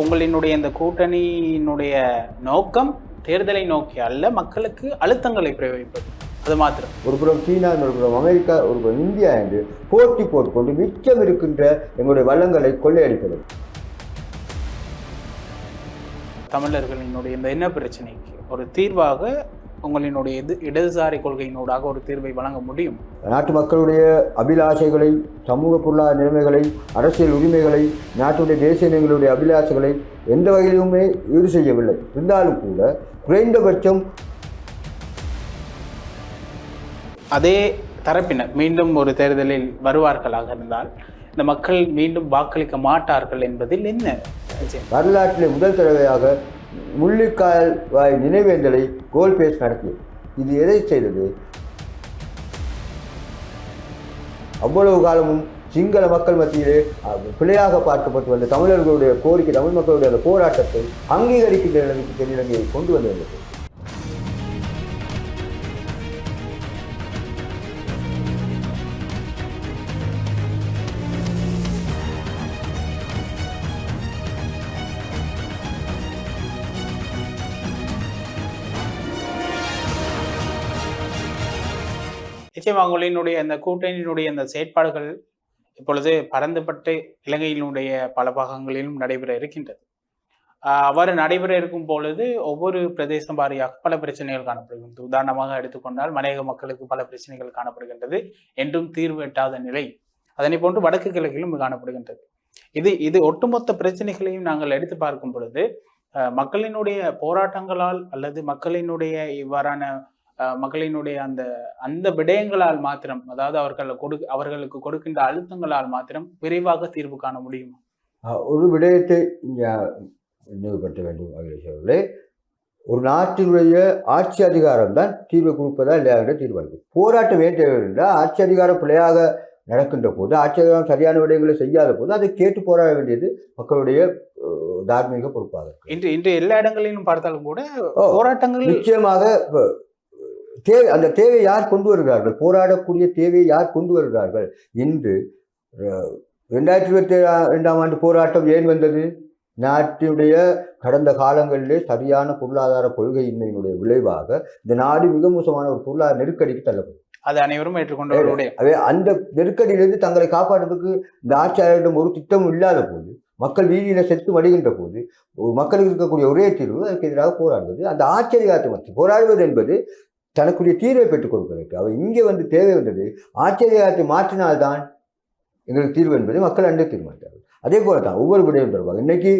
உங்களினுடைய இந்த கூட்டணியினுடைய நோக்கம் தேர்தலை நோக்கி அல்ல மக்களுக்கு அழுத்தங்களை பிரயோகிப்பது. அது மாத்திரம். ஒரு புறம் சீனா ஒரு புறம் அமெரிக்கா ஒரு புறம் இந்தியா என்று போட்டி போட்டுக்கொண்டு மிச்சம் இருக்கின்ற எங்களுடைய வளங்களை கொள்ளையடிப்பது. தமிழர்களினுடைய இந்த இன பிரச்சனைக்கு ஒரு தீர்வாக உங்களினுடைய இது இடதுசாரி கொள்கையினூடாக ஒரு தீர்வை வழங்க முடியும் நாட்டு மக்களுடைய அபிலாஷைகளை சமூக பொருளாதார நிலைமைகளை அரசியல் உரிமைகளை நாட்டுடைய தேசிய இனங்களுடைய அபிலாஷைகளை எந்த வகையிலுமே ஈடு செய்யவில்லை இருந்தாலும் கூட குறைந்தபட்சம் அதே தரப்பினர் மீண்டும் ஒரு தேர்தலில் வருவார்களாக இருந்தால் இந்த மக்கள் மீண்டும் வாக்களிக்க மாட்டார்கள் என்பதில் என்ன? வரலாற்றில் முதல் தடவையாக முள்ளிக்கால் வாய் நினைவேந்தலை கோல் பேஸ் நடத்தியது. இது எதை செய்தது? அவ்வளவு காலமும் சிங்கள மக்கள் மத்தியிலே பிழையாக பார்க்கப்பட்டு வந்த தமிழர்களுடைய கோரிக்கை தமிழ் மக்களுடைய அந்த போராட்டத்தை அங்கீகரிக்கின்ற நிலைமைக்கு தென்னிலங்கையை கொண்டு வந்தது. நிச்சயமாக உங்களினுடைய அந்த கூட்டணியினுடைய அந்த செயற்பாடுகள் இப்பொழுது பரந்துபட்டு இலங்கையினுடைய பல பாகங்களிலும் நடைபெற இருக்கின்றது. அவ்வாறு நடைபெற இருக்கும் பொழுது ஒவ்வொரு பிரதேசம் வாரியாக பல பிரச்சனைகள் காணப்படுகின்றது. உதாரணமாக எடுத்துக்கொண்டால் மலையக மக்களுக்கு பல பிரச்சனைகள் காணப்படுகின்றது. என்றும் தீர்வு எட்டாத நிலை. அதனை போன்று வடக்கு கிழக்கிலும் காணப்படுகின்றது. இது இது ஒட்டுமொத்த பிரச்சனைகளையும் நாங்கள் எடுத்து பார்க்கும் பொழுது மக்களினுடைய போராட்டங்களால் அல்லது மக்களினுடைய இவ்வாறான மக்களினுடைய அந்த அந்த விடயங்களால் மாத்திரம் அதாவது அவர்கள் கொடு அவர்களுக்கு கொடுக்கின்ற அழுத்தங்களால் மாத்திரம் விரைவாக தீர்வு காண முடியும்? ஒரு விடயத்தை நினைவுபடுத்த வேண்டும் அகிலேஷ் ஒரு நாட்டினுடைய ஆட்சி அதிகாரம் தான் தீர்வை கொடுப்பதா இல்லையா என்ற தீர்மானிக்கும் போராட்டம் ஏன் தேவை என்றால் ஆட்சி அதிகாரம் பிழையாக நடக்கின்ற போது ஆட்சி அதிகாரம் சரியான விடயங்களை செய்யாத போது அதை கேட்டு போராட வேண்டியது மக்களுடைய தார்மீக பொறுப்பாக இன்று இன்று எல்லா இடங்களிலும் பார்த்தாலும் கூட போராட்டங்கள் நிச்சயமாக தேவை அந்த தேவையை யார் கொண்டு வருகிறார்கள்? போராடக்கூடிய தேவையை யார் கொண்டு வருகிறார்கள்? இன்று ரெண்டாயிரத்தி இருபத்தி ரெண்டாம் ஆண்டு போராட்டம் ஏன் வந்தது? நாட்டினுடைய கடந்த காலங்களிலே சரியான பொருளாதார கொள்கையின்மையினுடைய விளைவாக இந்த நாடு மிக மோசமான ஒரு பொருளாதார நெருக்கடிக்கு தள்ளப்படும் அது அனைவரும் ஏற்றுக்கொண்டவர்களுடைய அந்த நெருக்கடியிலிருந்து தங்களை காப்பாற்றுவதற்கு இந்த ஆட்சியாளரிடம் ஒரு திட்டம் இல்லாத போது மக்கள் வீதியில செத்து மடிகின்ற போது மக்களுக்கு இருக்கக்கூடிய ஒரே தீர்வு அதற்கு எதிராக போராடுவது. அந்த ஆச்சரியத்தை மாற்றி போராடுவது என்பது தனக்குரிய தீர்வை பெற்றுக் கொடுப்பதற்கு. அவர் இங்கே வந்து தேவை வந்தது ஆச்சரியத்தை மாற்றினால்தான் எங்களுக்கு தீர்வு என்பதை மக்கள் அன்றே தீர்மானித்தார்கள். அதே போல தான் ஒவ்வொரு விடயம் தொடர்பாக இன்னைக்கு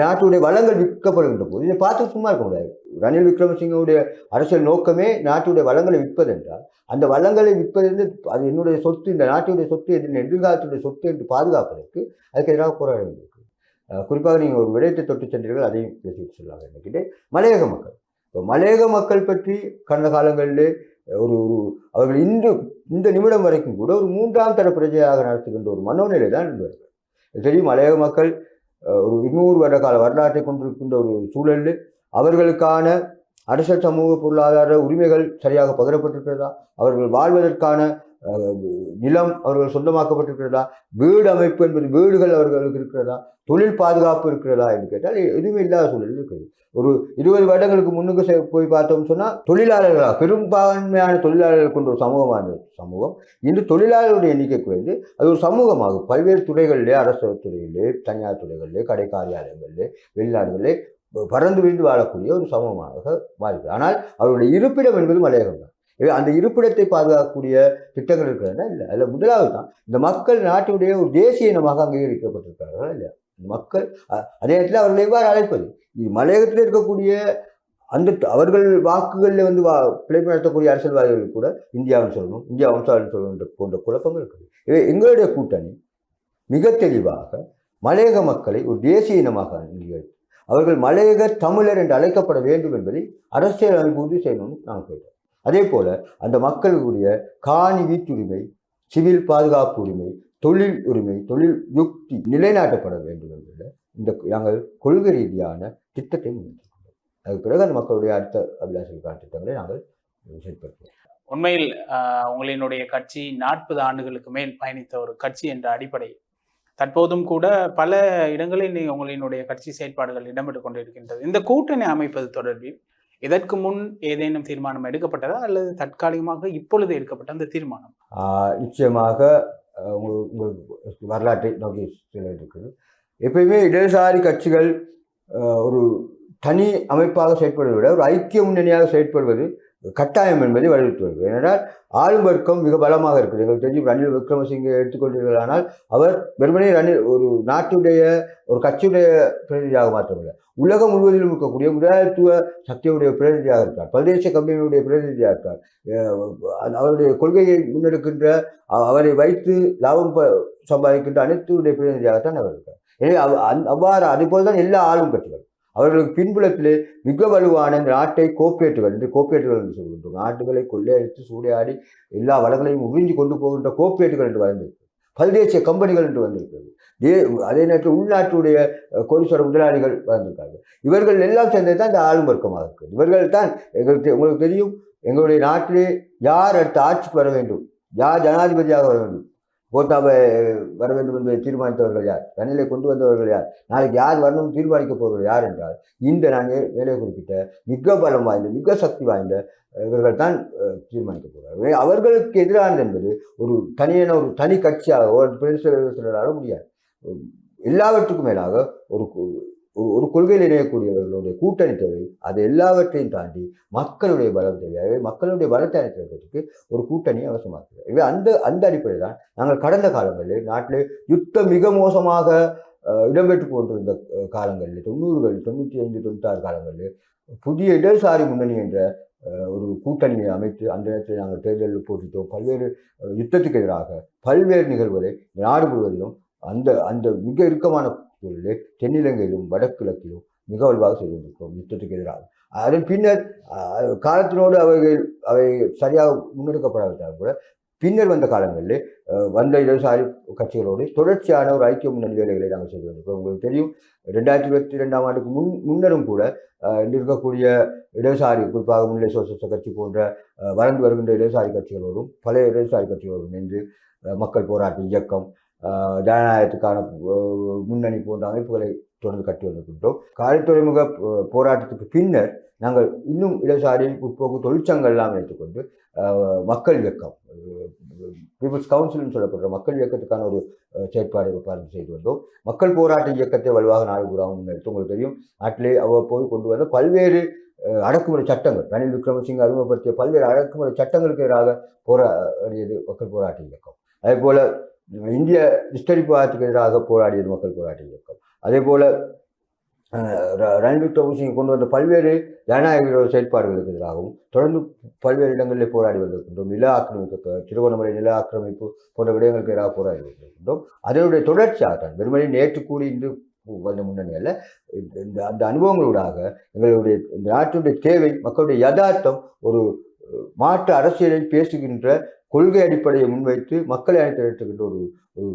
நாட்டுடைய வளங்கள் விற்கப்படுகின்ற போது இதை பார்த்து சும்மா இருக்க முடியாது. ரணில் விக்ரமசிங்கவுடைய அரசியல் நோக்கமே நாட்டுடைய வளங்களை விற்பதென்றால் அந்த வளங்களை விற்பது அது என்னுடைய சொத்து இந்த நாட்டுடைய சொத்து எதிர் எதிர்காலத்துடைய சொத்து என்று பாதுகாப்பதற்கு அதுக்கு எதிராக போராட வேண்டியிருக்கு குறிப்பாக நீங்கள் ஒரு விடயத்தை தொட்டு சென்றீர்கள் அதையும் பேசிட்டு சொல்லலாம் நினைக்கிறேன் மலையக மக்கள். இப்போ மலையக மக்கள் பற்றி கடந்த காலங்களிலே ஒரு ஒரு அவர்கள் இன்று இந்த நிமிடம் வரைக்கும் கூட ஒரு மூன்றாம் தர பிரஜையாக நடத்துகின்ற ஒரு மனோநிலை தான் இருந்தார்கள் தெரியும் மலையக மக்கள் ஒரு இருநூறு வருட கால வரலாற்றை கொண்டிருக்கின்ற ஒரு சூழலில் அவர்களுக்கான அரசியல் சமூக பொருளாதார உரிமைகள் சரியாக பகிரப்பட்டிருக்கிறதா? அவர்கள் வாழ்வதற்கான நிலம் அவர்கள் சொந்தமாக்கப்பட்டிருக்கிறதா? வீடு அமைப்பு என்பது வீடுகள் அவர்களுக்கு இருக்கிறதா? தொழில் பாதுகாப்பு இருக்கிறதா என்று கேட்டால் எதுவுமே இல்லாத சூழல் இருக்குது ஒரு இருபது வருடங்களுக்கு முன்னுக்கு செ- போய் பார்த்தோம்னு சொன்னால் தொழிலாளர்களாக பெரும்பான்மையான தொழிலாளர்கள் கொண்ட ஒரு சமூகமான சமூகம். இன்று தொழிலாளர்களுடைய எண்ணிக்கை குறைந்து அது ஒரு சமூகமாகும். பல்வேறு துறைகளிலே அரசு துறையிலே தனியார் துறைகளிலே கடை காரியாலயங்களிலே வெளிநாடுகளிலே பறந்து விழுந்து வாழக்கூடிய ஒரு சமூகமாக மாறுகிறது ஆனால் அவருடைய இருப்பிடம் என்பது மலையகம் தான் அந்த இருப்பிடத்தை பாதுகாக்கக்கூடிய திட்டங்கள் இருக்கிறதுனா இல்லை? அதில் முதலாவது தான் இந்த மக்கள் நாட்டினுடைய ஒரு தேசிய இனமாக அங்கீகரிக்கப்பட்டிருக்கிறார்களா இல்லையா? மக்கள் அதே நேரத்தில் அவர்களை எவ்வாறு அழைப்பது? இது மலையகத்தில் இருக்கக்கூடிய அந்த த- அவர்கள் வாக்குகளில் வந்து வா பிழைப்பு நடத்தக்கூடிய அரசியல்வாதிகள் கூட இந்தியாவும் சொல்லணும் இந்தியா வம்சாவளின்னு சொல்லணும் போன்ற குழப்பங்கள் இருக்குது. இவை எங்களுடைய கூட்டணி மிக தெளிவாக மலையக மக்களை ஒரு தேசிய இனமாக அங்கீகரித்து அவர்கள் மலையக தமிழர் என்று அழைக்கப்பட வேண்டும் என்பதை அரசியல் அமைப்பு உறுதி செய்யணும்னு நாங்கள் கேட்டோம் அதே போல் அந்த மக்களுடைய காணி வீட்டுரிமை சிவில் பாதுகாப்பு உரிமை தொழில் உரிமை தொழில் யுக்தி நிலைநாட்டப்பட வேண்டும் என்பதில் இந்த நாங்கள் கொள்கை ரீதியான திட்டத்தை முன்வைத்திருக்கிறோம். அதுக்கு பிறகு அந்த மக்களுடைய அடுத்த அபிலாஷைக்கான திட்டங்களை நாங்கள் செயல்படுத்துவோம். உண்மையில் உங்களினுடைய கட்சி நாற்பது ஆண்டுகளுக்கு மேல் பயணித்த ஒரு கட்சி என்ற அடிப்படை தற்போதும் கூட பல இடங்களில் நீங்கள் உங்களினுடைய கட்சி செயற்பாடுகள் இடம்பெற்று கொண்டிருக்கின்றது. இந்த கூட்டணி அமைப்பது தொடர்பில் இதற்கு முன் ஏதேனும் தீர்மானம் எடுக்கப்பட்டதா அல்லது தற்காலிகமாக இப்பொழுது எடுக்கப்பட்ட அந்த தீர்மானம்? நிச்சயமாக உங்கள் உங்களுக்கு வரலாற்றை நோக்கி இருக்குது எப்பயுமே இடதுசாரி கட்சிகள் ஒரு தனி அமைப்பாக செயற்படுவதை விட ஒரு ஐக்கிய முன்னணியாக செயற்படுவது கட்டாயம் என்பதை வலியுறுத்தி வருகிறது ஏனென்றால் ஆளும் வர்க்கம் மிக பலமாக இருக்குது. எங்களுக்கு தெரிஞ்சு ரணில் விக்ரமசிங்கை எடுத்துக்கொண்டீர்களானால் அவர் வெறுமனே ரணில் ஒரு நாட்டுடைய ஒரு கட்சியுடைய பிரதிநிதியாக மாற்றமில்லை உலகம் முழுவதிலும் இருக்கக்கூடிய முதலாளித்துவ சக்தியுடைய பிரதிநிதியாக இருக்கார் பிரதேச கம்பெனியுடைய பிரதிநிதியாக இருக்கார் அவருடைய கொள்கையை முன்னெடுக்கின்ற அவரை வைத்து லாபம் ப- சம்பாதிக்கின்ற அனைத்துடைய பிரதிநிதியாகத்தான் அவர் இருக்கார் எனவே அவ- அவ்வாறு அதுபோல் தான் எல்லா ஆளும் கட்சிகள் அவர்களுக்கு பின்புலத்திலே மிக வலுவான இந்த நாட்டை கோப்பேட்டுகள் என்று கோப்பேட்டுகள் என்று சொல்கின்றோம். நாட்டுகளை கொள்ளையடித்து சூடையாடி எல்லா வளங்களையும் உறிஞ்சு கொண்டு போகின்ற கோப்பேட்டுகள் என்று வந்திருக்கு பல்தேசிய கம்பெனிகள் என்று வந்திருக்கிறது தே அதே நேரத்தில் உள்நாட்டுடைய கோடீஸ்வர முதலாளிகள் வந்திருக்காங்க இவர்கள் எல்லாம் சேர்ந்தது தான் இந்த ஆளும் வர்க்கமாக இருக்குது இவர்கள் தான் எங்களுக்கு உங்களுக்கு தெரியும் எங்களுடைய நாட்டிலே யார் அடுத்த ஆட்சிக்கு வர வேண்டும்? யார் ஜனாதிபதியாக வர வேண்டும்? கோத்தாபை வர வேண்டும் என்பதை தீர்மானித்தவர்கள் யார் ரணிலை கொண்டு வந்தவர்கள் யார் நாளைக்கு யார் வரணும் தீர்மானிக்க போவர்கள் யார் என்றால் இந்த நாங்கள் மேலே குறிப்பிட்ட மிக பலம் வாய்ந்த மிக சக்தி வாய்ந்த இவர்கள் தான் தீர்மானிக்கப் போகிறார்கள் அவர்களுக்கு எதிரானது என்பது ஒரு தனியான ஒரு தனி கட்சியாக ஒரு பிரதேச முடியாது எல்லாவற்றுக்கும் மேலாக ஒரு ஒரு- ஒரு கொள்கையில் இணையக்கூடியவர்களுடைய கூட்டணி தேவை. அது எல்லாவற்றையும் தாண்டி மக்களுடைய பலம் தேவை. மக்களுடைய பலத்தை அளிக்கிறதுக்கு ஒரு கூட்டணி அவசியமாக இருக்கிறது இவை அந்த அந்த அடிப்படையில் தான் நாங்கள் கடந்த காலங்களில் நாட்டிலே யுத்தம் மிக மோசமாக இடம்பெற்று கொண்டிருந்த காலங்களில் தொண்ணூறுகள் தொண்ணூற்றி ஐந்து தொண்ணூற்றாறு காலங்களில் புதிய இடதுசாரி முன்னணி என்ற ஒரு கூட்டணியை அமைத்து அந்த நேரத்தில் நாங்கள் தேர்தலில் போட்டிட்டோம் பல்வேறு யுத்தத்துக்கு எதிராக பல்வேறு நிகழ்வுகளை நாடு முழுவதிலும் அந்த அந்த மிக இறுக்கமான சூழலில் தென்னிலங்கையிலும் வடகிழக்கிலும் மிக வலுவாக செய்து கொண்டிருக்கிறோம் யுத்தத்துக்கு எதிராக. அதன் பின்னர் காலத்தினோடு அவைகள் அவை சரியாக முன்னெடுக்கப்படாவிட்டால் கூட பின்னர் வந்த காலங்களில் வந்த இடதுசாரி கட்சிகளோடு தொடர்ச்சியான ஒரு ஐக்கிய முன்னணி வேலைகளை நாங்கள் செய்து கொண்டிருக்கிறோம். உங்களுக்கு தெரியும் ரெண்டாயிரத்தி இருபத்தி ரெண்டாம் ஆண்டுக்கு முன் முன்னரும் கூட இருக்கக்கூடிய இடதுசாரி குறிப்பாக முன்னிலை சோசியலிச கட்சி போன்ற வளர்ந்து வருகின்ற இடதுசாரி கட்சிகளோடும் பழைய இடதுசாரி கட்சிகளோடும் இணைந்து மக்கள் போராட்ட இயக்கம் ஜனநாயகத்துக்கான முன்னணி போன்ற அமைப்புகளை தொடர்ந்து கட்டி வந்திருக்கின்றோம். காலை துறைமுக போராட்டத்துக்கு பின்னர் நாங்கள் இன்னும் இடதுசாரி முற்போக்கு தொழிற்சங்கள்லாம் எடுத்துக்கொண்டு மக்கள் இயக்கம் பீப்புள்ஸ் கவுன்சில்னு சொல்லப்படுற மக்கள் இயக்கத்துக்கான ஒரு செயற்பாடு பாருங்க செய்து வந்தோம். மக்கள் போராட்ட இயக்கத்தை வலுவாக நாடு பூராவும் முன்னெடுத்து உங்களுக்கு தெரியும் நாட்டிலே அவ்வப்போது கொண்டு வந்த பல்வேறு அடக்குமுறை சட்டங்கள். ரணில் விக்ரமசிங்க அறிமுகப்படுத்திய பல்வேறு அடக்குமுறை சட்டங்களுக்கு எதிராக போராடியது மக்கள் போராட்ட இயக்கம். அதே போல் இந்திய நிஷ்டரிப்புவாதத்துக்கு எதிராக போராடியது மக்கள் போராட்ட இயக்கம். அதே போல் ர- ரணில் விக்ரமசிங்க கொண்டு வந்த பல்வேறு ஜனநாயக விரோத செயற்பாடுகளுக்கு எதிராகவும் தொடர்ந்து பல்வேறு இடங்களில் போராடி வந்திருக்கின்றோம். நில ஆக்கிரமிப்பு திருவண்ணாமலை நில ஆக்கிரமிப்பு போன்ற விடயங்களுக்கு எதிராக போராடி வந்திருக்கின்றோம். அதனுடைய தொடர்ச்சியாக தான் வெறுமனே நேற்று கூடி இன்று வந்த முன்னணியில் இந்த- இந்த அந்த அனுபவங்களூடாக எங்களுடைய இந்த நாட்டுடைய தேவை மக்களுடைய யதார்த்தம் ஒரு மாற்று அரசியலை பேசுகின்ற கொள்கை அடிப்படையை முன்வைத்து மக்களை அழைத்திருக்கின்ற ஒரு ஒரு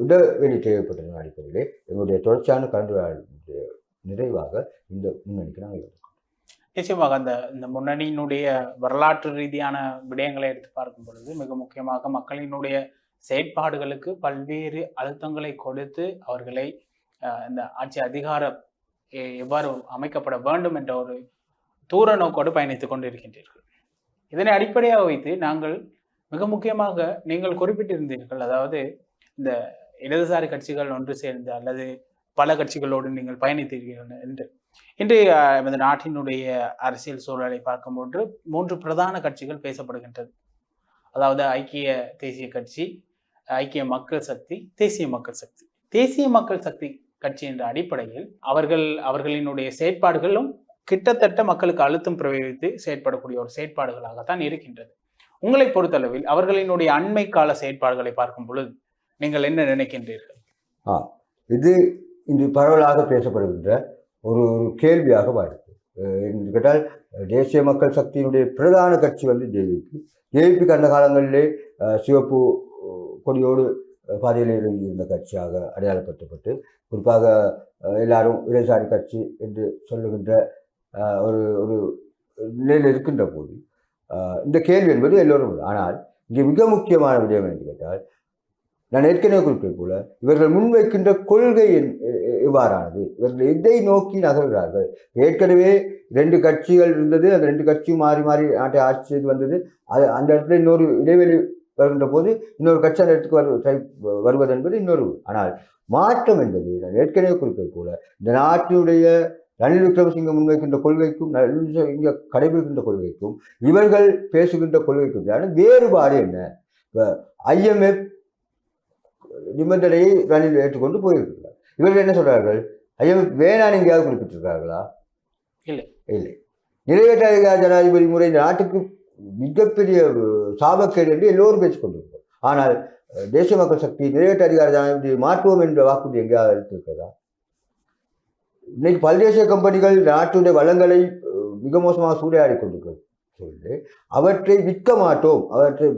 இடவெளி தேவைப்பட்டதன் அடிப்படையிலே எங்களுடைய தொடர்ச்சியான கலந்துரையாடலுடைய நிறைவாக இந்த முன்னணிக்கு நாங்கள் நிச்சயமாக அந்த இந்த முன்னணியினுடைய வரலாற்று ரீதியான விடயங்களை எடுத்து பார்க்கும் பொழுது மிக முக்கியமாக மக்களினுடைய செயற்பாடுகளுக்கு பல்வேறு அழுத்தங்களை கொடுத்து அவர்களை இந்த ஆட்சி அதிகாரம் எவ்வாறு அமைக்கப்பட வேண்டும் என்ற ஒரு தூர நோக்கோடு பயணித்துக் கொண்டிருக்கின்றீர்கள். இதனை அடிப்படையாக வைத்து நாங்கள் மிக முக்கியமாக நீங்கள் குறிப்பிட்டிருந்தீர்கள் அதாவது இந்த இடதுசாரி கட்சிகள் ஒன்று சேர்ந்து அல்லது பல கட்சிகளோடு நீங்கள் பயணித்தீர்கள் என்று. இன்று இந்த நாட்டினுடைய அரசியல் சூழலை பார்க்கும்போது மூன்று பிரதான கட்சிகள் பேசப்படுகின்றது. அதாவது ஐக்கிய தேசிய கட்சி ஐக்கிய மக்கள் சக்தி தேசிய மக்கள் சக்தி. தேசிய மக்கள் சக்தி கட்சி என்ற அடிப்படையில் அவர்கள் அவர்களினுடைய செயற்பாடுகளும் கிட்டத்தட்ட மக்களுக்கு அழுத்தம் பிரயோகித்து செயற்படக்கூடிய ஒரு செயற்பாடுகளாகத்தான் இருக்கின்றது. உங்களை பொறுத்தளவில் அவர்களினுடைய அண்மை கால செயற்பாடுகளை பார்க்கும் பொழுது நீங்கள் என்ன நினைக்கின்றீர்கள்? இது இன்று பரவலாக பேசப்படுகின்ற ஒரு ஒரு கேள்வியாக வருது என்று கேட்டால் தேசிய மக்கள் சக்தியினுடைய பிரதான கட்சி வந்து ஜேவிபி ஜேவிபி கடந்த காலங்களிலே சிவப்பு கொடியோடு பாதையில் இருந்த கட்சியாக அடையாளப்படுத்தப்பட்டு குறிப்பாக எல்லாரும் இடதுசாரி கட்சி என்று சொல்லுகின்ற ஒரு ஒரு நிலையில் இருக்கின்ற போது இந்த கேள்வி என்பது எல்லோரும் உண்டு. ஆனால் இங்கே மிக முக்கியமான விடயம் என்று கேட்டால் நான் ஏற்கனவே குறிப்பிட்டது போல இவர்கள் முன்வைக்கின்ற கொள்கை என்- எவ்வாறானது இவர்கள் எதை நோக்கி நகர்கிறார்கள்? ஏற்கனவே ரெண்டு கட்சிகள் இருந்தது அந்த ரெண்டு கட்சியும் மாறி மாறி நாட்டை ஆட்சி செய்து வந்தது. அது அந்த இடத்துல இன்னொரு இடைவெளி வருகின்ற போது இன்னொரு கட்சி அந்த இடத்துக்கு வரு try- வருவது என்பது இன்னொரு ஆனால் மாற்றம் என்பது நான் ஏற்கனவே குறிப்பது போல இந்த நாட்டினுடைய ரணில் விக்ரமசிங்க முன்வைக்கின்ற கொள்கைக்கும் விக்ரமசிங்க கடைபிடிக்கின்ற கொள்கைக்கும் இவர்கள் பேசுகின்ற கொள்கைக்கும் வேறுபாடு என்ன? ஐஎம்எஃப் நிபந்தனையை ரணில் ஏற்றுக்கொண்டு போயிருக்கிறார். இவர்கள் என்ன சொல்றார்கள்? ஐஎம்எஃப் வேணான்னு எங்கேயாவது குறிப்பிட்டிருக்கார்களா இல்லை. இல்லை. நிறைவேற்ற அதிகார ஜனாதிபதி முறை இந்த நாட்டுக்கு மிகப்பெரிய சாபக்கேடு என்று எல்லோரும் பேசிக்கொண்டிருக்கோம் ஆனால் தேசிய மக்கள் சக்தி நிறைவேற்ற அதிகார ஜனாதிபதி மாற்றுவோம் என்ற வாக்குறுதி எங்கேயாவது எடுத்திருக்கிறதா இன்னைக்கு பல்தேசிய கம்பெனிகள் நாட்டுடைய வளங்களை மிக மோசமாக சூறையாடி கொண்டிருக்கிறது. சொல்லி அவற்றை விற்க மாட்டோம். அவற்றை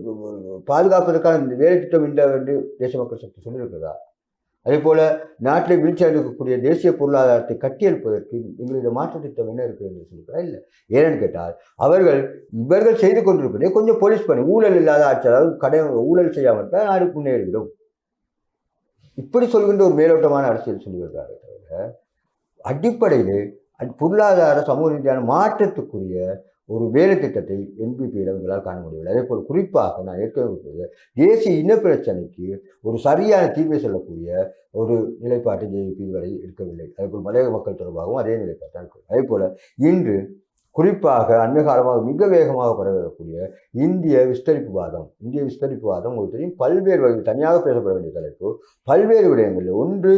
பாதுகாப்பதற்கான வேலை திட்டம் இல்லை என்று தேசிய மக்கள் சக்தி சொல்லியிருக்கிறதா? அதே போல் நாட்டில் வீழ்ச்சி அடைக்கக்கூடிய தேசிய பொருளாதாரத்தை கட்டியெழுப்பதற்கு எங்களுடைய மாற்று திட்டம் என்ன இருக்குது என்று சொல்லுறா இல்லை. ஏன்னு கேட்டால் அவர்கள் இவர்கள் செய்து கொண்டிருப்பதே கொஞ்சம் போலீஸ் பணி ஊழல் இல்லாத ஆட்சி அதாவது கடை ஊழல் செய்யாமல் தான் நாடு முன்னேறிவிடும். இப்படி சொல்கின்ற ஒரு மேலோட்டமான அரசியல் சொல்லுகிறார்கள் தவிர அடிப்படையில் பொருளாதார சமூக ரீதியான மாற்றத்துக்குரிய ஒரு வேலை திட்டத்தை என்பிபியிடம் எங்களால் காண முடியவில்லை. அதே போல் குறிப்பாக நான் ஏற்கனவே தேசிய இனப்பிரச்சனைக்கு ஒரு சரியான தீர்வை சொல்லக்கூடிய ஒரு நிலைப்பாட்டை ஜேபி வரை எடுக்கவில்லை. அதேபோல் மலையக மக்கள் தொடர்பாகவும் அதே நிலைப்பாட்டாக அதே போல இன்று குறிப்பாக அண்மைகாலமாக மிக வேகமாக பரவக்கூடிய இந்திய விஸ்தரிப்புவாதம் இந்திய விஸ்தரிப்புவாதம் உங்களுக்கு தெரியும். பல்வேறு வகை தனியாக பேசப்பட வேண்டிய தலைப்பு. பல்வேறு விடயங்களில் ஒன்று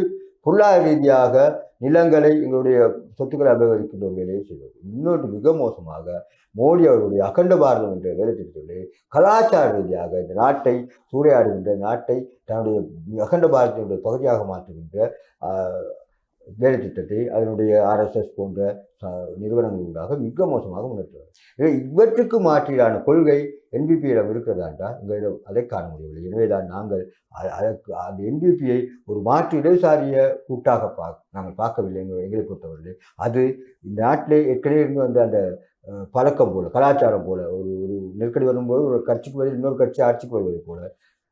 பொருளாதார ரீதியாக நிலங்களை எங்களுடைய சொத்துக்களை அபகரிக்கின்ற வேலையை செய்வது. இன்னொன்று மிக மோசமாக மோடி அவர்களுடைய அகண்ட பாரதம் என்ற வேலை திட்டத்திலே கலாச்சார ரீதியாக இந்த நாட்டை சூறையாடுகின்ற நாட்டை தன்னுடைய அகண்ட பாரதத்தினுடைய பகுதியாக மாற்றுகின்ற வேலைத்திட்டத்தை வேலை திட்டத்தை அதனுடைய ஆர்எஸ்எஸ் போன்ற நிறுவனங்கள் நிறுவனங்களூடாக மிக மோசமாக முன்னேற்றுவார் இவற்றுக்கு மாற்றீடான கொள்கை என்பிபியிடம் இருக்கிறதாண்டா எங்களிடம் அதை காண முடியவில்லை. எனவே தான் நாங்கள் அதற்கு அந்த என்பிபியை ஒரு மாற்று இடதுசாரிய கூட்டாக பா நாங்கள் பார்க்கவில்லை எங்களை எங்களை பொறுத்தவரை அது இந்த நாட்டிலே ஏற்கனவே இருந்து வந்த அந்த பழக்கம் போல கலாச்சாரம் போல ஒரு ஒரு நெருக்கடி வரும்போது ஒரு கட்சிக்கு பதில் இன்னொரு கட்சி ஆட்சிக்கு வருவது போல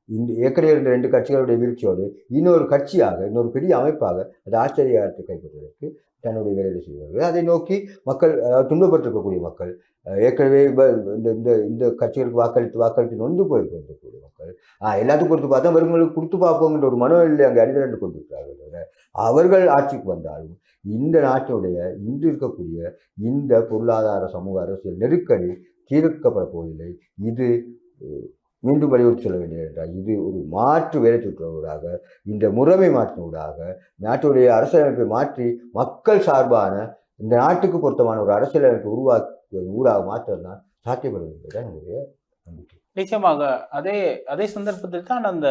இந்த ஏற்கனவே இருந்த ரெண்டு கட்சிகளுடைய வீழ்ச்சியோடு இன்னொரு கட்சியாக இன்னொரு பெரிய அமைப்பாக அது ஆச்சரியத்தை கைப்பற்றுவதற்கு தன்னுடைய வேலையை செய்வார்கள். அதை நோக்கி மக்கள் துன்பப்பட்டிருக்கக்கூடிய மக்கள் ஏற்கனவே இந்த இந்த இந்த கட்சிகளுக்கு வாக்களித்து வாக்களித்து நொந்து போயிருக்கக்கூடிய மக்கள் எல்லாத்துக்கும் கொடுத்து பார்த்தா வருங்களுக்கு கொடுத்து பார்ப்போங்கிற ஒரு மனநிலை அங்கே அடிதரண்டு கொண்டிருக்கிறார்கள் அவர்கள் ஆட்சிக்கு வந்தாலும் இந்த நாட்டினுடைய இன்று இருக்கக்கூடிய இந்த பொருளாதார சமூக அரசியல் நெருக்கடி தீர்க்கப்பட போவதில்லை. இது மீண்டும் வலியுறுத்தி சொல்ல வேண்டியது என்றால் இது ஒரு மாற்று வேலை சுற்றுவதாக இந்த முறைமை மாற்றினூடாக நாட்டுடைய அரசியலமைப்பை மாற்றி மக்கள் சார்பான இந்த நாட்டுக்கு பொருத்தமான ஒரு அரசியலமைப்பை உருவாக்குவதன் ஊடாக மாற்றம் தான் சாத்தியப்படும் என்பதுதான் என்னுடைய நம்பிக்கை. நிச்சயமாக அதே அதே சந்தர்ப்பத்தில் தான் அந்த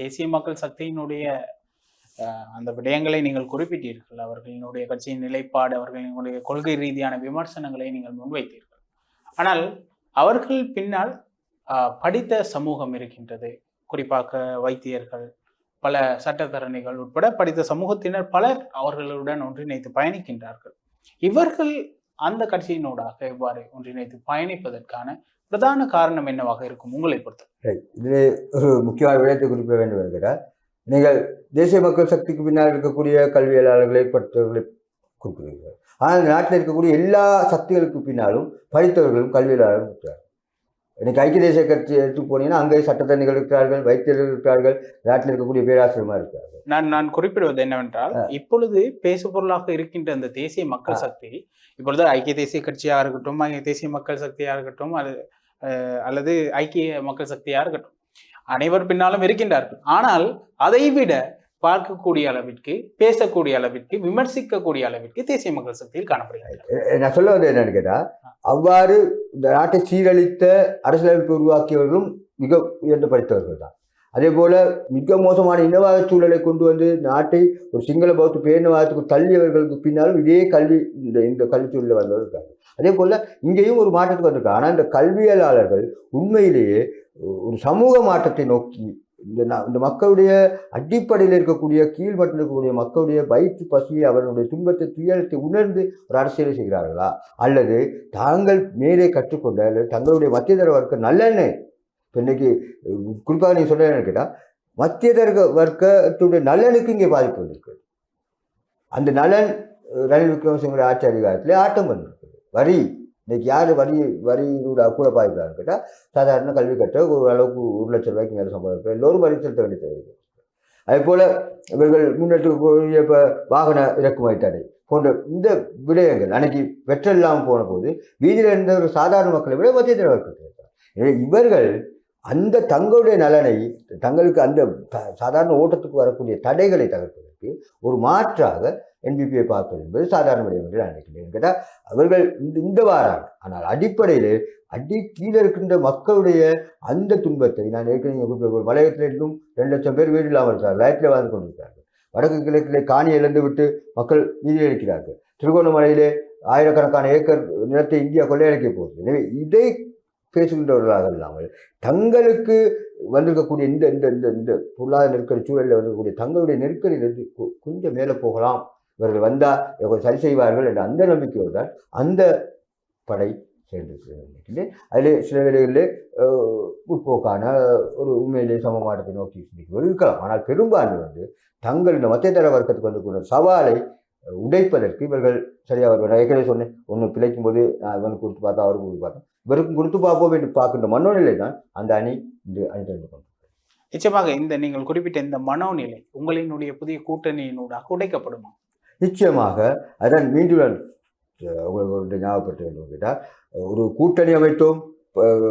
தேசிய மக்கள் சக்தியினுடைய அந்த விடயங்களை நீங்கள் குறிப்பிட்டீர்கள். அவர்களினுடைய கட்சியின் நிலைப்பாடு அவர்களினுடைய கொள்கை ரீதியான விமர்சனங்களை நீங்கள் முன்வைத்தீர்கள். ஆனால் அவர்கள் பின்னால் படித்த சமூகம் இருக்கின்றது. குறிப்பாக வைத்தியர்கள் பல சட்டத்தரணிகள் உட்பட படித்த சமூகத்தினர் பலர் அவர்களுடன் ஒன்றிணைத்து பயணிக்கின்றார்கள். இவர்கள் அந்த கட்சியினூடாக எவ்வாறு ஒன்றிணைத்து பயணிப்பதற்கான பிரதான காரணம் என்னவாக இருக்கும்? உங்களை பொறுத்த. இதிலே ஒரு முக்கியமான விடயத்தை குறிப்பிட வேண்டும் என்கிறார். நீங்கள் தேசிய மக்கள் சக்திக்கு பின்னால் இருக்கக்கூடிய கல்வியாளர்களை பற்றவர்களை குறிப்பிடுகிறார் ஆனால் நாட்டில் இருக்கக்கூடிய எல்லா சக்திகளுக்கு பின்னாலும் படித்தவர்களும் கல்வியாளர்களும் இருக்கிறார்கள் இன்னைக்கு ஐக்கிய தேசிய கட்சி எடுத்து போனீங்கன்னா அங்கே சட்டத்தரணிகள் இருக்கிறார்கள் வைத்தியர்கள் இருக்கிறார்கள் நாட்டில் இருக்கக்கூடிய பேராசிரியமாக இருக்கிறார்கள் நான் நான் குறிப்பிடுவது என்னவென்றால் இப்பொழுது பேசுபொருளாக இருக்கின்ற அந்த தேசிய மக்கள் சக்தி இப்பொழுது ஐக்கிய தேசிய கட்சியாக இருக்கட்டும் ஐக்கிய தேசிய மக்கள் சக்தியாக இருக்கட்டும் அது அல்லது ஐக்கிய மக்கள் சக்தியாக இருக்கட்டும் அனைவர் பின்னாலும் இருக்கின்றார்கள். ஆனால் அதை விட பார்க்கக்கூடிய அளவிற்கு பேசக்கூடிய அளவிற்கு விமர்சிக்கக்கூடிய அளவிற்கு தேசிய மக்கள் சக்தியில் காணப்படுகிறது. நான் சொல்ல வந்து என்னன்னு கேட்டால் அவ்வாறு இந்த நாட்டை சீரழித்த அரசியலமைப்பு உருவாக்கியவர்களும் மிக உயர்ந்த படித்தவர்கள் தான். அதே போல மிக மோசமான இனவாத சூழலை கொண்டு வந்து நாட்டை ஒரு சிங்கள பௌத்த பேரினவாதத்துக்கு தள்ளியவர்களுக்கு பின்னாலும் இதே கல்வி இந்த இந்த கல்விச்சூழலில் வந்தவர்கள் இருக்காங்க. அதே போல இங்கேயும் ஒரு மாற்றத்துக்கு வந்திருக்காங்க. ஆனால் இந்த கல்வியலாளர்கள் உண்மையிலேயே ஒரு சமூக மாற்றத்தை நோக்கி இந்த இந்த மக்களுடைய அடிப்படையில் இருக்கக்கூடிய கீழ்மட்டில் இருக்கக்கூடிய மக்களுடைய வயிற்று பசியை அவர்களுடைய துன்பத்தை துயரத்தை உணர்ந்து ஒரு அரசியலை செய்கிறார்களா? அல்லது தாங்கள் மேலே கற்றுக்கொண்ட அல்லது தங்களுடைய மத்திய தர வர்க்க நல்லெண்ணெய் இப்போ இன்னைக்கு குறிப்பாக நீங்கள் சொல்ல கேட்டால் மத்திய தர்க்க வர்க்கத்துடைய நலனுக்கு இங்கே பாதிப்பு வந்திருக்குது அந்த நலன் அஹ், ரணில் விக்ரமசிங்கோட ஆட்சி அதிகாரத்திலே ஆட்டம் பண்ணிருக்குது வரி இன்றைக்கி யார் வரி வரியோட கூட பாதிக்கிறான்னு கேட்டால் சாதாரண கல்வி கட்ட ஓரளவுக்கு ஒரு லட்சம் ரூபாய்க்கு மேலே சம்பளம் எல்லோரும் வரி செலுத்த வேண்டிய தேவை அதே போல் இவர்கள் முன்னெடுக்கக்கூடிய இப்போ வாகன இறக்குமதி தடை போன்ற இந்த விடயங்கள் அன்னைக்கு பெட்ரோல் இல்லாமல் போன போது வீதியில் இருந்த ஒரு சாதாரண மக்களை விட மத்திய தர இவர்கள் அந்த தங்களுடைய நலனை தங்களுக்கு அந்த சாதாரண ஓட்டத்துக்கு வரக்கூடிய தடைகளை தகர்ப்பதற்கு ஒரு மாற்றாக என்பிபியை பார்ப்பது என்பது சாதாரண விடயம் என்று நான் நினைக்கிறேன். கேட்டால் அவர்கள் இந்த இந்த வாரம் ஆனால் அடிப்படையில் அடி கீழே இருக்கின்ற மக்களுடைய அந்த துன்பத்தை நான் ஏற்கனவே ஒரு மலையத்தில் இன்னும் ரெண்டு லட்சம் பேர் வீடு இல்லாமல் இருக்கிறார் லயத்தில் வாழ்ந்து கொண்டிருக்கிறார்கள். வடக்கு கிழக்கிலே காணி இழந்து விட்டு மக்கள் நீதி அளிக்கிறார்கள். திருகோணமலையிலே ஆயிரக்கணக்கான ஏக்கர் நிலத்தை இந்தியா கொள்ளையடிக்க போகுது எனவே இதை பேசுகின்றவர்களாக இல்லாமல் தங்களுக்கு வந்திருக்கக்கூடிய இந்த இந்த இந்த இந்த பொருளாதார நெருக்கடி சூழலில் வந்திருக்கக்கூடிய தங்களுடைய நெருக்கடியிலிருந்து கொஞ்சம் மேலே போகலாம். இவர்கள் வந்தால் சரி செய்வார்கள் என்ற அந்த நம்பிக்கையோடு தான் அந்த படை சேர்ந்திருக்கிறது. அதில் சில வேளைகளிலே முற்போக்கான ஒரு உண்மையிலே சமமாட்டத்தை நோக்கி இருக்கலாம். ஆனால் பெரும்பான்மை வந்து தங்கள் இந்த மத்திய தர வர்க்கத்துக்கு வந்து சவாலை உடைப்பதற்கு இவர்கள் சரியாக வருவார். ஏற்கனவே சொன்னேன் ஒன்று பிழைக்கும் போது இவனுக்கு கொடுத்து பார்த்தா அவருக்கு கொடுத்து பார்த்தோம் இவருக்கும் கொடுத்து பார்ப்போம் என்று பார்க்கின்ற மனோநிலை தான் அந்த அணி இந்த அணி தெரிந்து நிச்சயமாக இந்த நீங்கள் குறிப்பிட்ட இந்த மனோநிலை உங்களினுடைய புதிய கூட்டணியினூடாக உடைக்கப்படுமா? நிச்சயமாக. அதான் மீண்டும் உங்களுக்கு வேண்டும் கேட்டால் ஒரு கூட்டணி அமைத்தோம்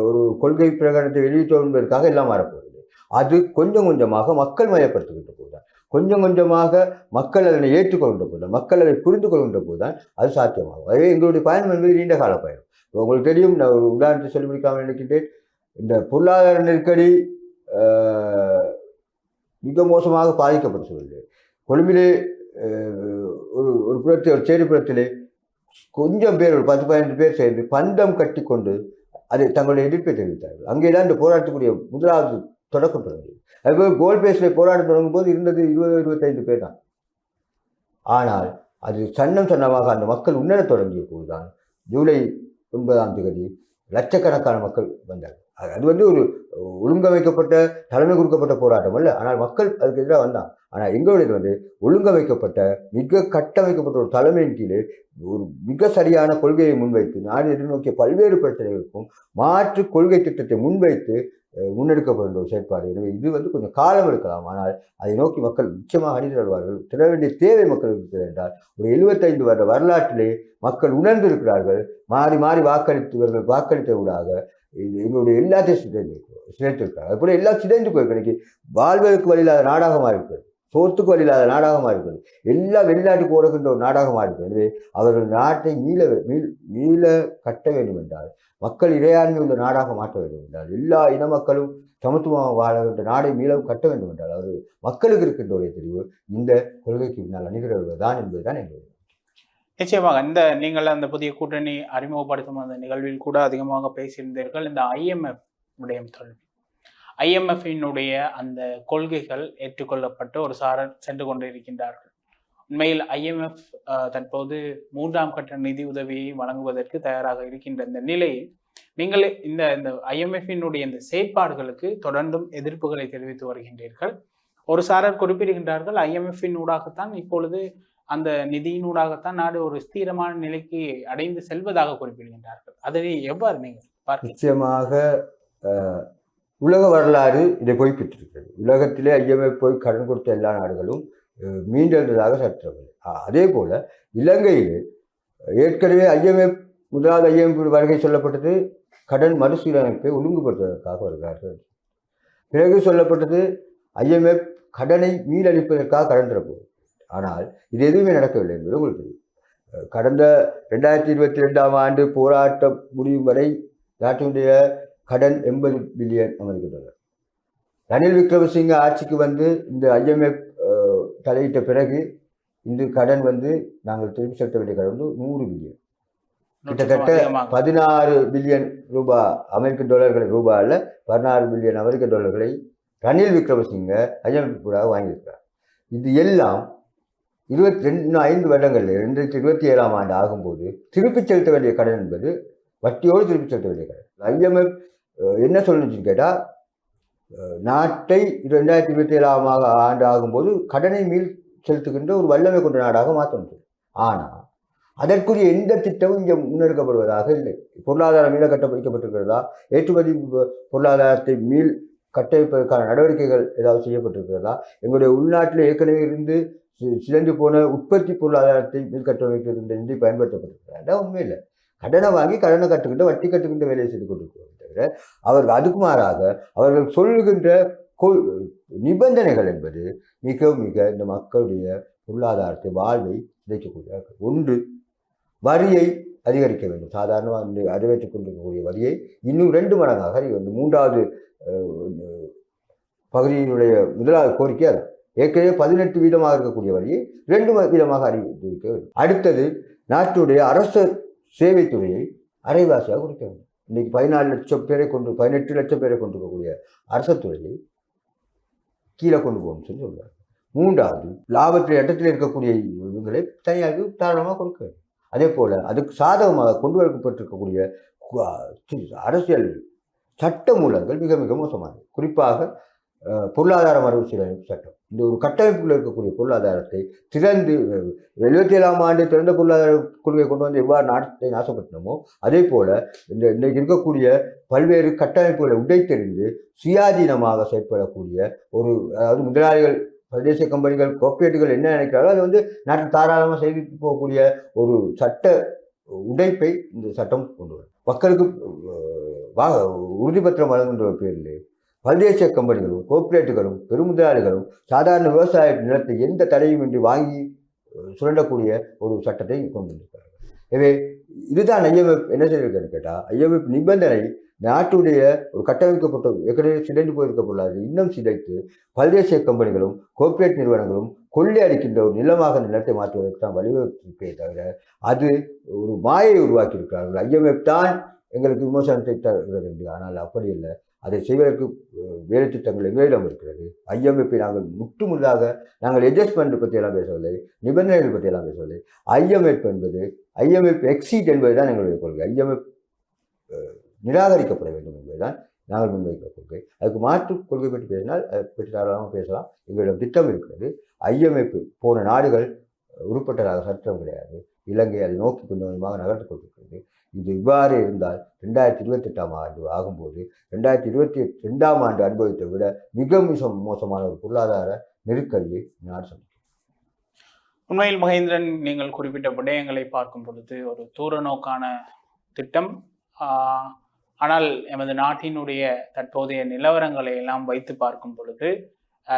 ஒரு கொள்கை பிரகடனத்தை வெளியிட்டோம் என்பதற்காக எல்லாம் மாறப்போகுது அது கொஞ்சம் கொஞ்சமாக மக்கள் மயப்படுத்துகின்ற போதுதான். கொஞ்சம் கொஞ்சமாக மக்கள் அதனை ஏற்றுக்கொள்கின்ற போதுதான் மக்கள் அதை புரிந்து கொள்கின்ற போதுதான் அது சாத்தியமாகும். அதே எங்களுடைய பயணம் என்பது நீண்ட கால பயணம். இப்போ உங்களுக்கு தெரியும் நான் ஒரு உதாரணத்தை சொல்லி முடிக்காமல் நினைக்கின்றேன். இந்த பொருளாதார நெருக்கடி மிக மோசமாக பாதிக்கப்பட்ட சொல்லுது கொழும்பிலே ஒரு ஒரு புறத்தில் ஒரு சேரிப்புறத்திலே கொஞ்சம் பேர் ஒரு பத்து பதினஞ்சு பேர் சேர்ந்து பந்தம் கட்டி கொண்டு அதை தங்களுடைய எதிர்ப்பை தெரிவித்தார்கள். அங்கேதான் இந்த போராட்டக்கூடிய முதலாவது தொடக்கம் தொடங்கியது. அதுபோல் கோல் பேஸில் போராட்டம் தொடங்கும் போது இருந்தது இருபது இருபத்தைந்து பேர் தான். ஆனால் அது சன்னம் சன்னமாக அந்த மக்கள் உணரத் தொடங்கிய போதுதான் ஜூலை ஒன்பதாம் தேதி லட்சக்கணக்கான மக்கள் வந்தார்கள். அது- அது வந்து ஒரு ஒழுங்கமைக்கப்பட்ட தலைமை கொடுக்கப்பட்ட போராட்டம் அல்ல. ஆனால் மக்கள் அதுக்கு எதிராக வந்தான். ஆனால் எங்களுடையது வந்து ஒழுங்கமைக்கப்பட்ட மிக கட்டமைக்கப்பட்ட ஒரு தலைமையின் கீழே ஒரு மிக சரியான கொள்கையை முன்வைத்து நாடு எதிர்நோக்கிய பல்வேறு பிரச்சனைகளுக்கும் மாற்று கொள்கை திட்டத்தை முன்வைத்து அஹ், முன்னெடுக்கப்படுகின்ற ஒரு செயற்பாடு. எனவே இது வந்து கொஞ்சம் காலம் எடுக்கலாம். ஆனால் அதை நோக்கி மக்கள் நிச்சயமாக அணிந்து வருவார்கள் திர வேண்டிய தேவை மக்களுக்கு இருக்கிறது என்றால் ஒரு எழுபத்தைந்து வருட வரலாற்றிலே மக்கள் உணர்ந்திருக்கிறார்கள். மாறி மாறி வாக்களித்தவர்கள் வாக்களித்த ஊடாக இது எங்களுடைய எல்லாத்தையும் சிதைந்து சிதைத்திருக்கிறார் அதுபோல் எல்லாம் சிதைந்து போயிருக்கிறது வாழ்வதற்கு வழியில்லாத நாடகமாக இருக்கிறது சோத்துக்கு இல்லாத நாடகமாக இருக்கிறது. எல்லா வெளிநாட்டுக்கு ஓடுகின்ற ஒரு நாடகமாக இருக்கிறது. எனவே அவர்கள் நாட்டை மீள மீள் மீள கட்ட வேண்டும் என்றால் மக்கள் இறையாண்மை உள்ள நாடாக மாற்ற வேண்டும் என்றால் எல்லா இன மக்களும் சமத்துவமாக வாழ நாடை மீளவும் கட்ட வேண்டும் என்றால் அது மக்களுக்கு இருக்கின்ற ஒரு தெரிவு இந்த கொள்கைக்கு பின்னால் அணிகிறவர்கள் தான் என்பதுதான் எங்களுடைய நிச்சயமாக இந்த நீங்கள் அந்த புதிய கூட்டணி அறிமுகப்படுத்தும் அந்த நிகழ்வில் கூட அதிகமாக பேசியிருந்தீர்கள். இந்த ஐஎம்எஃப் விடயம் தொடர்பு. ஐஎம்எஃபினுடைய அந்த கொள்கைகள் ஏற்றுக்கொள்ளப்பட்டு ஒரு சாரர் சென்று கொண்டிருக்கின்றார்கள். உண்மையில் ஐஎம்எஃப் தற்போது மூன்றாம் கட்ட நிதி உதவியை வழங்குவதற்கு தயாராக இருக்கின்ற இந்த நிலையில் நீங்கள் இந்த இந்த ஐஎம்எஃபினுடைய இந்த செயற்பாடுகளுக்கு தொடர்ந்தும் எதிர்ப்புகளை தெரிவித்து வருகின்றீர்கள். ஒரு சாரர் குறிப்பிடுகின்றார்கள் ஐஎம்எஃபின் ஊடாகத்தான் இப்பொழுது அந்த நிதியினூடாகத்தான் நாடு ஒரு ஸ்திரமான நிலைக்கு அடைந்து செல்வதாக குறிப்பிடுகின்றார்கள். அதனை எவ்வாறு நீங்கள் நிச்சயமாக உலக வரலாறு இதை பொய்ப்பித்திருக்கிறது உலகத்திலே ஐஎம்எஃப் போய் கடன் கொடுத்த எல்லா நாடுகளும் மீண்டெழுந்ததாக சற்றவில்லை அதே போல இலங்கையில் ஏற்கனவே ஐஎம்எஃப் முதலாவது ஐஎம்எஃப் வருகை சொல்லப்பட்டது கடன் மறுசீரமைப்பை ஒழுங்குபடுத்துவதற்காக வருகிறார்கள். பிறகு சொல்லப்பட்டது ஐஎம்எஃப் கடனை மீளளிப்பதற்காக கடன் தரப்போகுது ஆனால் இது எதுவுமே நடக்கவில்லை என்பது உங்களுக்கு தெரியும். கடந்த ரெண்டாயிரத்தி இருபத்தி ரெண்டாம் ஆண்டு போராட்டம் முடியும் வரை நாட்டினுடைய கடன் எண்பது பில்லியன் அமெரிக்க டாலர் ரணில் விக்ரமசிங்க ஆட்சிக்கு வந்து இந்த ஐஎம்எஃப் தலையிட்ட பிறகு இந்த கடன் வந்து நாங்கள் திருப்பி செலுத்த வேண்டிய கடன் வந்து நூறு பில்லியன். கிட்டத்தட்ட. பதினாறு பில்லியன் ரூபாய் அமெரிக்க டாலர்களை ரூபாயில் பதினாறு பில்லியன் அமெரிக்க டாலர்களை ரணில் விக்ரமசிங்க ஐஎம்எஃப் கூட வாங்கியிருக்கிறார். இது எல்லாம் இருபத்தி ரெண்டு இன்னும் ஐந்து வருடங்களில் ரெண்டாயிரத்தி இருபத்தி ஏழாம் ஆண்டு ஆகும்போது திருப்பிச் செலுத்த வேண்டிய கடன் என்பது வட்டியோடு திருப்பி செலுத்த வேண்டிய கடன். ஐஎம்எஃப் என்ன சொல்லுச்சுன்னு கேட்டால் நாட்டை ரெண்டாயிரத்தி இருபத்தி ஏழாம் ஆக- ஆண்டு ஆகும்போது கடனை மீள் செலுத்துகின்ற ஒரு வல்லமை கொண்ட நாடாக மாற்ற முடியும் ஆனால் அதற்குரிய எந்த திட்டமும் இங்கே முன்னெடுக்கப்படுவதாக இல்லை. பொருளாதாரம் மீள கட்டமைக்கப்பட்டிருக்கிறதா ஏற்றுமதி பொருளாதாரத்தை மீள் கட்டமைப்பதற்கான நடவடிக்கைகள் ஏதாவது செய்யப்பட்டிருக்கிறதா எங்களுடைய உள்நாட்டில் ஏற்கனவே இருந்து சி- சிதைந்து போன உற்பத்தி பொருளாதாரத்தை மீள் கட்டமைக்கின்ற நிதி பயன்படுத்தப்பட்டிருக்கிறதா உண்மை இல்லை கடனை வாங்கி கடனை கட்டுக்கின்ற வட்டி கட்டுக்கின்ற வேலையை செய்து கொண்டிருக்கிறோம். தவிர அவர்கள் அதுக்கு மாறாக அவர்கள் சொல்லுகின்ற கொள்- நிபந்தனைகள் என்பது மிக மிக இந்த மக்களுடைய பொருளாதாரத்தை வாழ்வை சிதைக்கக்கூடிய ஒன்று வரியை அதிகரிக்க வேண்டும். சாதாரணமாக இந்த அதிகரித்துக் கொண்டிருக்கக்கூடிய வரியை இன்னும் ரெண்டு மடங்காக வந்து மூன்றாவது பகுதியினுடைய முதலாவது கோரிக்கை அது. ஏற்கனவே பதினெட்டு வீதமாக இருக்கக்கூடிய வரியை ரெண்டு வீதமாக அதிகரிக்க வேண்டும். அடுத்தது நாட்டுடைய அரசு சேவைத்துறையை அரைவாசியாக கொடுக்க வேண்டும். இன்னைக்கு பதினாலு லட்சம் பேரை கொண்டு பதினெட்டு லட்சம் பேரை கொண்டிருக்கக்கூடிய அரசு துறையை கீழே கொண்டு போகணும்னு சொல்லி சொல்கிறார் மூன்றாவது லாபத்தில் இடத்தில் இருக்கக்கூடிய இவங்களை தனியாக தாராளமாக கொடுக்க அதே போல் அதுக்கு சாதகமாக கொண்டு வரப்பட்டிருக்கக்கூடிய அரசியல் சட்ட மூலங்கள் மிக மிக மோசமானது. குறிப்பாக பொருளாதார மரபு சீரமைப்பு சட்டம். இந்த ஒரு கட்டமைப்பில் இருக்கக்கூடிய பொருளாதாரத்தை திறந்து எழுபத்தி ஏழாம் ஆண்டு திறந்த பொருளாதார கொள்கையை கொண்டு வந்து எவ்வாறு நாட்டை நாசப்படுத்தினோமோ அதே போல் இந்த இன்றைக்கு இருக்கக்கூடிய பல்வேறு கட்டமைப்புகளை உடைத்தெறிந்து சுயாதீனமாக செயற்படக்கூடிய ஒரு அதாவது முதலாளிகள் பிரதேச கம்பெனிகள் கோஆப்ரேட்டுகள் என்ன நினைக்கிறாரோ அதை வந்து நாட்டில் தாராளமாக செய்து போகக்கூடிய ஒரு சட்ட உடைப்பை இந்த சட்டம் கொண்டு வரும். மக்களுக்கு வா உறுதிபத்திரம் வழங்குன்ற பேரில் பல்தேசிய கம்பெனிகளும் கோஆப்ரேட்டுகளும் பெருமுதலாளிகளும் சாதாரண விவசாய நிலத்தை எந்த தடையுமின்றி வாங்கி சுரண்டக்கூடிய ஒரு சட்டத்தை கொண்டு வந்திருக்கிறார்கள். எனவே இதுதான் ஐஎம்எஃப் என்ன செய்திருக்கேன்னு கேட்டால் ஐஎம்எஃப் நிபந்தனை நாட்டுடைய ஒரு கட்டமைக்கப்பட்ட ஏற்கனவே சிதைந்து போயிருக்க பொருளாது இன்னும் சிதைத்து பல்தேசிய கம்பெனிகளும் கோஆப்ரேட் நிறுவனங்களும் கொள்ளை அடிக்கின்ற ஒரு நிலமாக நிலத்தை மாற்றுவதற்கு தான் வழிவகுப்பே தவிர அது ஒரு மாயை உருவாக்கியிருக்கிறார்கள். ஐஎம்எஃப் தான் எங்களுக்கு விமர்சனத்தை தருகிறது ஆனால் அப்படி இல்லை. அதை செய்வதற்கு வேலை திட்டங்கள் எங்களிடம் இருக்கிறது. ஐஎம்எஃப்பை நாங்கள் முற்றுமுழுதாக நாங்கள் எட்ஜஸ்ட்மெண்ட் பற்றியெல்லாம் பேசவில்லை நிபந்தனைகள் பற்றியெல்லாம் பேசவில்லை. ஐஎம்எஃப் என்பது ஐஎம்எஃப் எக்ஸீட் என்பது தான் எங்களுடைய கொள்கை. ஐஎம்எஃப் நிராகரிக்கப்பட வேண்டும் என்பதுதான் நாங்கள் முன்வைக்கிற கொள்கை. அதுக்கு மாற்று கொள்கை பற்றி பேசினால் பற்றி தாராளமாக பேசலாம். எங்களிடம் திட்டம் இருக்கிறது. ஐஎம்எஃப் போன நாடுகள் உருப்பட்டதாக சட்டம் கிடையாது. இலங்கை அதை நோக்கி கொஞ்சம் கொஞ்சமாக நகர்த்து கொண்டிருக்கிறது. இது இவ்வாறு இருந்தால் ரெண்டாயிரத்தி இருபத்தெட்டாம் ஆண்டு ஆகும்போது ரெண்டாயிரத்தி இருபத்தி ரெண்டாம் ஆண்டு அனுபவித்தை விட மிக மிக மோசமான ஒரு பொருளாதார நெருக்கடியை நாடு சந்திக்கும் உண்மையில் மகேந்திரன் நீங்கள் குறிப்பிட்ட விடயங்களை பார்க்கும் பொழுது ஒரு தூர நோக்கான திட்டம் ஆனால் எமது நாட்டினுடைய தற்போதைய நிலவரங்களை எல்லாம் வைத்து பார்க்கும் பொழுது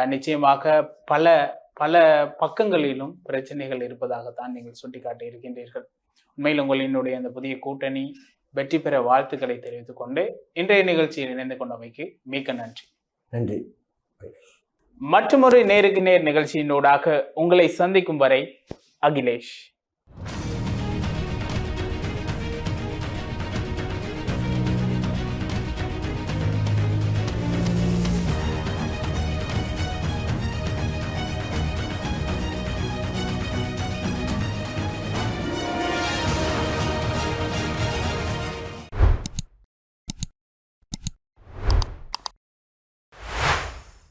நிச்சயமாக பல பல பக்கங்களிலும் பிரச்சனைகள் இருப்பதாகத்தான் நீங்கள் சுட்டிக்காட்டி இருக்கின்றீர்கள் உண்மையில் உங்களினுடைய அந்த புதிய கூட்டணி வெற்றி பெற வாழ்த்துக்களை தெரிவித்துக் கொண்டு இன்றைய நிகழ்ச்சியில் இணைந்து கொண்டமைக்கு மிக்க நன்றி. நன்றி. மற்றொரு நேருக்கு நேர் நிகழ்ச்சியினூடாக உங்களை சந்திக்கும் வரை அகிலேஷ்.